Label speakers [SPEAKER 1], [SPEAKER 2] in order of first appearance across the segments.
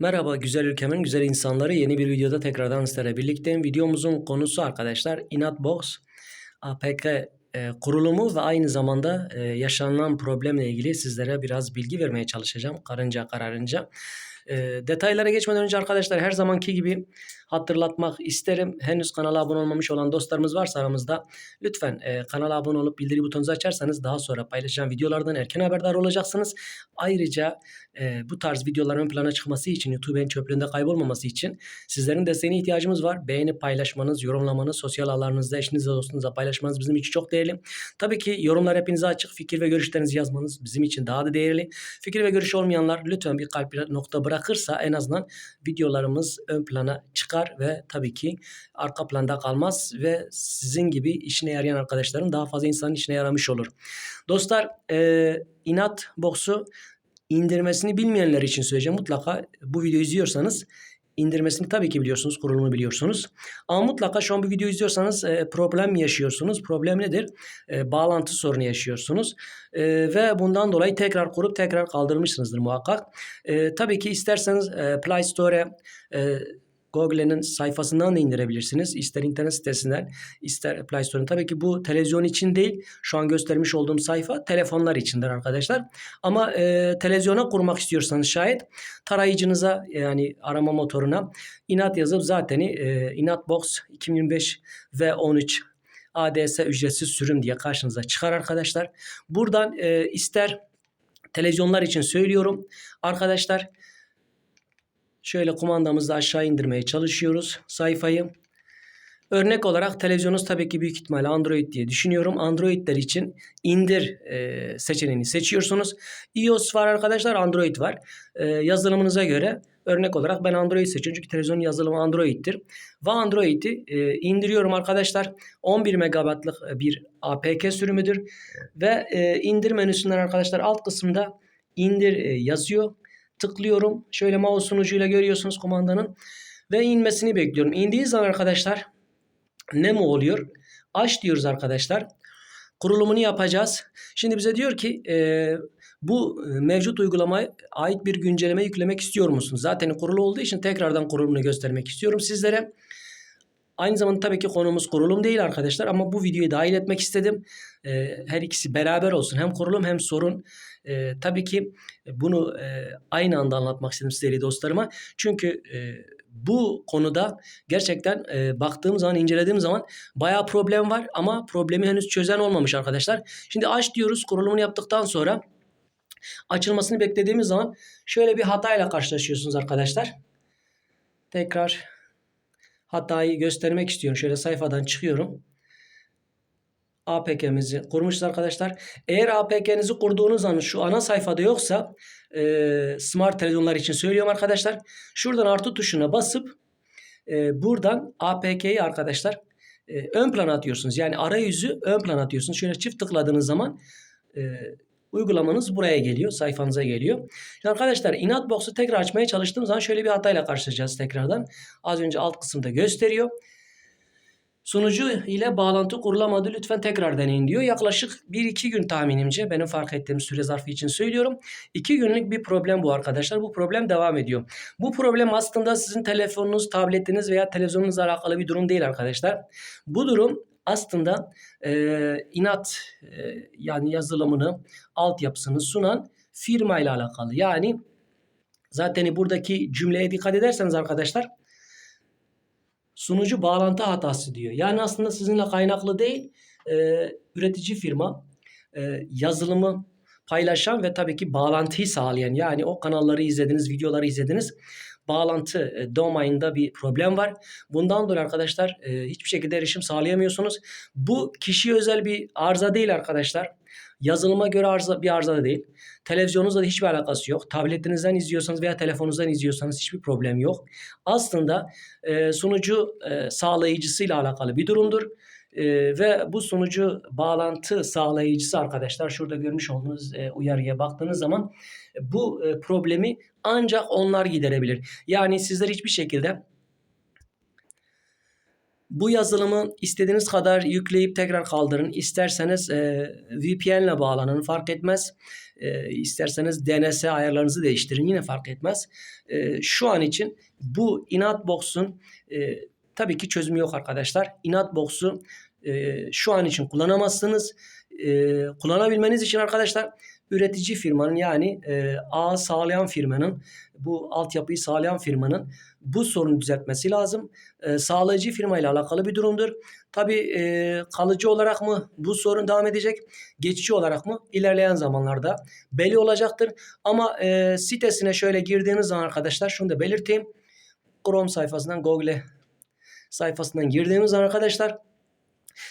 [SPEAKER 1] Merhaba güzel ülkemin güzel insanları yeni bir videoda tekrardan sizlerle birlikteyim. Videomuzun konusu arkadaşlar Inatbox APK e, kurulumu ve aynı zamanda e, yaşanılan problemle ilgili sizlere biraz bilgi vermeye çalışacağım karınca kararınca. E, detaylara geçmeden önce arkadaşlar her zamanki gibi hatırlatmak isterim. Henüz kanala abone olmamış olan dostlarımız varsa aramızda lütfen e, kanala abone olup bildiri butonunuzu açarsanız daha sonra paylaşacağım videolardan erken haberdar olacaksınız. Ayrıca e, bu tarz videoların plana çıkması için YouTube'un çöplüğünde kaybolmaması için sizlerin desteğine ihtiyacımız var. Beğenip paylaşmanız, yorumlamanız, sosyal ağlarınızda eşinizle dostunuzla paylaşmanız bizim için çok değerli. Tabii ki yorumlar hepinize açık. Fikir ve görüşlerinizi yazmanız bizim için daha da değerli. Fikir ve görüş olmayanlar lütfen bir kalp nokta bırakırsa en azından videolarımız ön plana çıkar ve tabii ki arka planda kalmaz ve sizin gibi işine yarayan arkadaşların daha fazla insanın işine yaramış olur. Dostlar e, inat boksu indirmesini bilmeyenler için söyleyeceğim. Mutlaka bu videoyu izliyorsanız indirmesini tabii ki biliyorsunuz, kurulumunu biliyorsunuz. Ama mutlaka şu an bu videoyu izliyorsanız e, problem yaşıyorsunuz. Problem nedir? E, bağlantı sorunu yaşıyorsunuz. E, ve bundan dolayı tekrar kurup tekrar kaldırmışsınızdır muhakkak. E, tabii ki isterseniz e, Play Store'e e, Google'nin sayfasından da indirebilirsiniz. İster internet sitesinden, ister Play Store'un. Tabii ki bu televizyon için değil. Şu an göstermiş olduğum sayfa telefonlar içindir arkadaşlar. Ama e, televizyona kurmak istiyorsanız şayet tarayıcınıza yani arama motoruna inat yazıp zaten e, inatbox 2025 ve 13 ADS ücretsiz sürüm diye karşınıza çıkar arkadaşlar. Buradan e, ister televizyonlar için söylüyorum. Arkadaşlar Şöyle kumandamızı aşağı indirmeye çalışıyoruz sayfayı. Örnek olarak televizyonunuz tabii ki büyük ihtimalle Android diye düşünüyorum. Androidler için indir e, seçeneğini seçiyorsunuz. iOS var arkadaşlar, Android var. E, yazılımınıza göre örnek olarak ben Android seçiyorum çünkü televizyonun yazılımı Android'tir. Ve Android'i e, indiriyorum arkadaşlar. 11 megabaytlık bir APK sürümüdür. Ve e, indir menüsünden arkadaşlar alt kısımda indir e, yazıyor tıklıyorum. Şöyle mouse'un ucuyla görüyorsunuz kumandanın. Ve inmesini bekliyorum. İndiği zaman arkadaşlar ne mi oluyor? Aç diyoruz arkadaşlar. Kurulumunu yapacağız. Şimdi bize diyor ki e, bu mevcut uygulamaya ait bir güncelleme yüklemek istiyor musunuz? Zaten kurulu olduğu için tekrardan kurulumunu göstermek istiyorum sizlere. Aynı zamanda tabii ki konumuz kurulum değil arkadaşlar ama bu videoyu dahil etmek istedim. E, her ikisi beraber olsun. Hem kurulum hem sorun. E, tabii ki bunu e, aynı anda anlatmak istedim sizleri dostlarıma. Çünkü e, bu konuda gerçekten e, baktığım zaman, incelediğim zaman bayağı problem var ama problemi henüz çözen olmamış arkadaşlar. Şimdi aç diyoruz kurulumunu yaptıktan sonra açılmasını beklediğimiz zaman şöyle bir hatayla karşılaşıyorsunuz arkadaşlar. Tekrar hatayı göstermek istiyorum. Şöyle sayfadan çıkıyorum. APK'mizi kurmuşuz arkadaşlar. Eğer APK'nizi kurduğunuz an şu ana sayfada yoksa e, smart televizyonlar için söylüyorum arkadaşlar. Şuradan artı tuşuna basıp e, buradan APK'yi arkadaşlar e, ön plana atıyorsunuz. Yani arayüzü ön plana atıyorsunuz. Şöyle çift tıkladığınız zaman e, uygulamanız buraya geliyor. Sayfanıza geliyor. Şimdi arkadaşlar Inatbox'u tekrar açmaya çalıştığım zaman şöyle bir hatayla karşılaşacağız tekrardan. Az önce alt kısımda gösteriyor. Sunucu ile bağlantı kurulamadı. Lütfen tekrar deneyin diyor. Yaklaşık 1-2 gün tahminimce benim fark ettiğim süre zarfı için söylüyorum. 2 günlük bir problem bu arkadaşlar. Bu problem devam ediyor. Bu problem aslında sizin telefonunuz, tabletiniz veya televizyonunuzla alakalı bir durum değil arkadaşlar. Bu durum aslında e, inat e, yani yazılımını, altyapısını sunan firma ile alakalı. Yani zaten buradaki cümleye dikkat ederseniz arkadaşlar sunucu bağlantı hatası diyor. Yani aslında sizinle kaynaklı değil, e, üretici firma e, yazılımı paylaşan ve tabii ki bağlantıyı sağlayan yani o kanalları izlediniz, videoları izlediniz. Bağlantı e, domain'da bir problem var. Bundan dolayı arkadaşlar e, hiçbir şekilde erişim sağlayamıyorsunuz. Bu kişiye özel bir arıza değil arkadaşlar. Yazılıma göre arıza, bir arıza da değil. Televizyonunuzla da hiçbir alakası yok. Tabletinizden izliyorsanız veya telefonunuzdan izliyorsanız hiçbir problem yok. Aslında e, sunucu e, sağlayıcısıyla alakalı bir durumdur. E, ve bu sunucu bağlantı sağlayıcısı arkadaşlar şurada görmüş olduğunuz e, uyarıya baktığınız zaman bu e, problemi ancak onlar giderebilir. Yani sizler hiçbir şekilde bu yazılımı istediğiniz kadar yükleyip tekrar kaldırın. İsterseniz e, VPN ile bağlanın fark etmez. E, isterseniz DNS ayarlarınızı değiştirin yine fark etmez. E, şu an için bu Inatbox'un e, tabii ki çözümü yok arkadaşlar. Inatbox'u e, şu an için kullanamazsınız. E, kullanabilmeniz için arkadaşlar üretici firmanın yani e, ağ sağlayan firmanın bu altyapıyı sağlayan firmanın bu sorunu düzeltmesi lazım. E, sağlayıcı firmayla alakalı bir durumdur. Tabii e, kalıcı olarak mı bu sorun devam edecek? Geçici olarak mı? İlerleyen zamanlarda belli olacaktır. Ama e, sitesine şöyle girdiğiniz zaman arkadaşlar şunu da belirteyim. Chrome sayfasından Google sayfasından girdiğimiz zaman arkadaşlar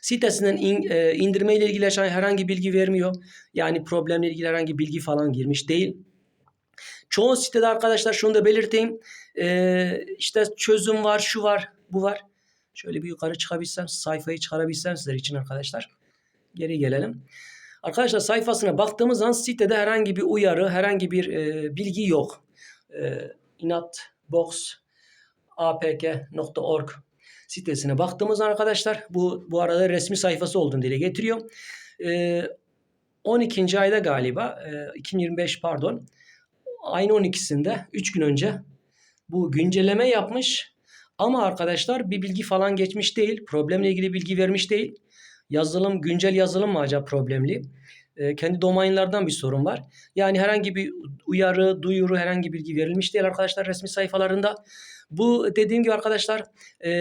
[SPEAKER 1] sitesinden in, e, indirme ile ilgili herhangi bilgi vermiyor. Yani problemle ilgili herhangi bilgi falan girmiş değil. Çoğu sitede arkadaşlar şunu da belirteyim. E, işte çözüm var, şu var, bu var. Şöyle bir yukarı çıkabilsem, sayfayı çıkarabilsem sizler için arkadaşlar. Geri gelelim. Arkadaşlar sayfasına baktığımız zaman sitede herhangi bir uyarı, herhangi bir e, bilgi yok. E, inatbox.apk.org sitesine baktığımız arkadaşlar bu bu arada resmi sayfası olduğunu dile getiriyor. E, 12. ayda galiba e, 2025 pardon aynı 12'sinde 3 gün önce bu güncelleme yapmış. Ama arkadaşlar bir bilgi falan geçmiş değil. Problemle ilgili bilgi vermiş değil. Yazılım, güncel yazılım mı acaba problemli? E, kendi domainlerden bir sorun var. Yani herhangi bir uyarı, duyuru, herhangi bilgi verilmiş değil arkadaşlar resmi sayfalarında. Bu dediğim gibi arkadaşlar e,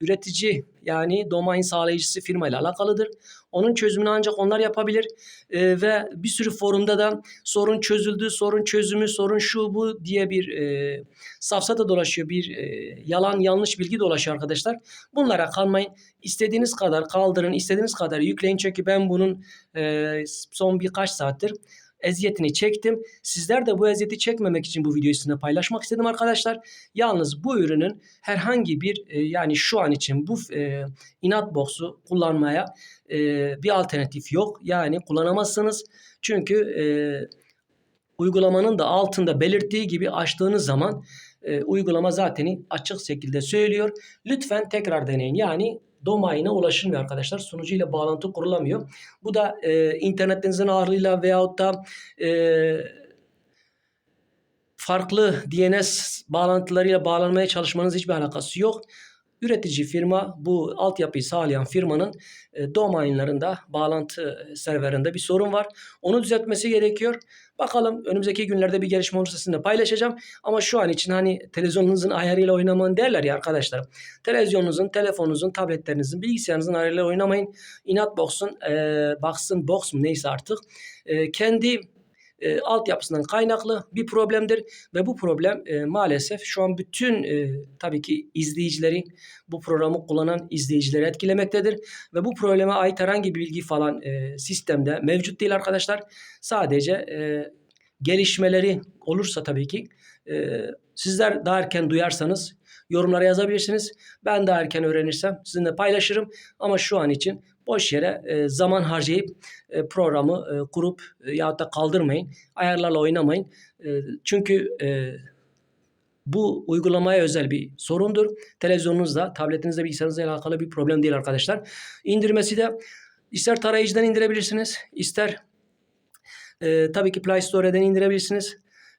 [SPEAKER 1] üretici yani domain sağlayıcısı firmayla alakalıdır. Onun çözümünü ancak onlar yapabilir e, ve bir sürü forumda da sorun çözüldü, sorun çözümü, sorun şu bu diye bir e, safsata dolaşıyor, bir e, yalan yanlış bilgi dolaşıyor arkadaşlar. Bunlara kalmayın. İstediğiniz kadar kaldırın, istediğiniz kadar yükleyin çünkü ben bunun e, son birkaç saattir eziyetini çektim. Sizler de bu eziyeti çekmemek için bu videoyu sizinle paylaşmak istedim arkadaşlar. Yalnız bu ürünün herhangi bir e, yani şu an için bu e, inat box'u kullanmaya e, bir alternatif yok. Yani kullanamazsınız. Çünkü e, uygulamanın da altında belirttiği gibi açtığınız zaman e, uygulama zaten açık şekilde söylüyor. Lütfen tekrar deneyin. Yani domaine ulaşılmıyor arkadaşlar. Sunucu ile bağlantı kurulamıyor. Bu da e, internetinizin ağırlığıyla veyahut da e, farklı DNS bağlantılarıyla bağlanmaya çalışmanız hiçbir alakası yok. Üretici firma bu altyapıyı sağlayan firmanın e, domainlarında bağlantı serverinde bir sorun var. Onu düzeltmesi gerekiyor. Bakalım önümüzdeki günlerde bir gelişme olursa sizinle paylaşacağım. Ama şu an için hani televizyonunuzun ayarıyla oynamayın derler ya arkadaşlar. Televizyonunuzun, telefonunuzun, tabletlerinizin, bilgisayarınızın ayarıyla oynamayın. Inatbox'un, e, Box'ın Box mu neyse artık e, kendi e, altyapısından kaynaklı bir problemdir ve bu problem e, maalesef şu an bütün e, tabii ki izleyicileri bu programı kullanan izleyicileri etkilemektedir ve bu probleme ait herhangi bir bilgi falan e, sistemde mevcut değil arkadaşlar. Sadece e, gelişmeleri olursa tabii ki e, sizler daha erken duyarsanız yorumlara yazabilirsiniz. Ben daha erken öğrenirsem sizinle paylaşırım ama şu an için boş yere e, zaman harcayıp e, programı e, kurup e, yahut da kaldırmayın. Ayarlarla oynamayın. E, çünkü e, bu uygulamaya özel bir sorundur. Televizyonunuzda, tabletinizde, bilgisayarınızla alakalı bir problem değil arkadaşlar. İndirmesi de ister tarayıcıdan indirebilirsiniz, ister e, tabii ki Play Store'dan indirebilirsiniz.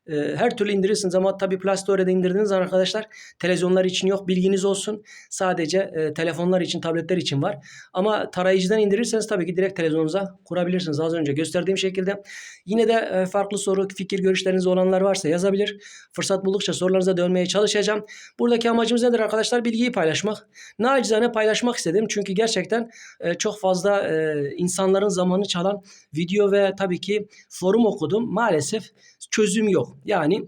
[SPEAKER 1] Ee, her türlü indirirsiniz ama tabii Play Store'da indirdiğiniz arkadaşlar televizyonlar için yok bilginiz olsun. Sadece e, telefonlar için, tabletler için var. Ama tarayıcıdan indirirseniz tabii ki direkt televizyonunuza kurabilirsiniz. Az önce gösterdiğim şekilde. Yine de e, farklı soru, fikir, görüşleriniz olanlar varsa yazabilir. Fırsat buldukça sorularınıza dönmeye çalışacağım. Buradaki amacımız nedir arkadaşlar? Bilgiyi paylaşmak. Nacizane paylaşmak istedim. Çünkü gerçekten e, çok fazla e, insanların zamanını çalan video ve tabii ki forum okudum. Maalesef çözüm yok. Yani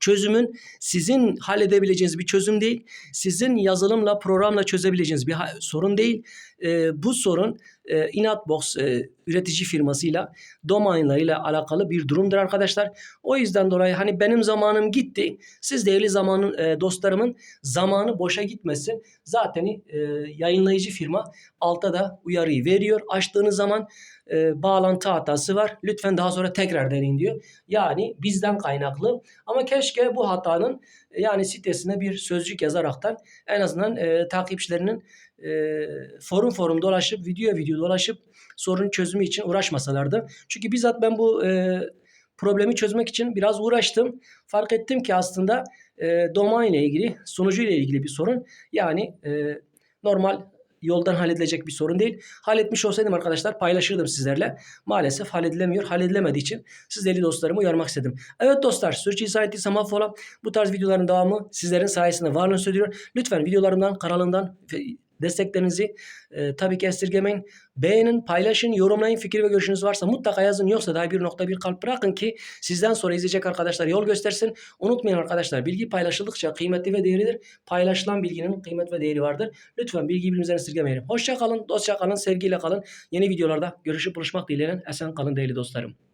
[SPEAKER 1] çözümün sizin halledebileceğiniz bir çözüm değil. Sizin yazılımla, programla çözebileceğiniz bir sorun değil. E, bu sorun e, Inatbox e, üretici firmasıyla domainlarıyla alakalı bir durumdur arkadaşlar. O yüzden dolayı hani benim zamanım gitti. Siz değerli zamanın e, dostlarımın zamanı boşa gitmesin. Zaten e, yayınlayıcı firma altta da uyarıyı veriyor. Açtığınız zaman e, bağlantı hatası var. Lütfen daha sonra tekrar deneyin diyor. Yani bizden kaynaklı. Ama keşke bu hatanın yani sitesine bir sözcük yazaraktan en azından e, takipçilerinin e, forum forum dolaşıp video video dolaşıp sorunun çözümü için uğraşmasalardı. Çünkü bizzat ben bu e, problemi çözmek için biraz uğraştım. Fark ettim ki aslında e, domain ile ilgili, sunucu ile ilgili bir sorun. Yani e, normal yoldan halledilecek bir sorun değil. Halletmiş olsaydım arkadaşlar paylaşırdım sizlerle. Maalesef halledilemiyor. Halledilemediği için siz değerli dostlarımı uyarmak istedim. Evet dostlar sürçülisan ettiysem affola. Bu tarz videoların devamı sizlerin sayesinde varlığını sürdürüyor. Lütfen videolarımdan, kanalımdan desteklerinizi e, tabii ki esirgemeyin. Beğenin, paylaşın, yorumlayın. Fikir ve görüşünüz varsa mutlaka yazın. Yoksa daha bir nokta bir kalp bırakın ki sizden sonra izleyecek arkadaşlar yol göstersin. Unutmayın arkadaşlar bilgi paylaşıldıkça kıymetli ve değerlidir. Paylaşılan bilginin kıymet ve değeri vardır. Lütfen bilgiyi birbirimizden esirgemeyelim. Hoşça kalın, dostça kalın, sevgiyle kalın. Yeni videolarda görüşüp buluşmak dileğiyle esen kalın değerli dostlarım.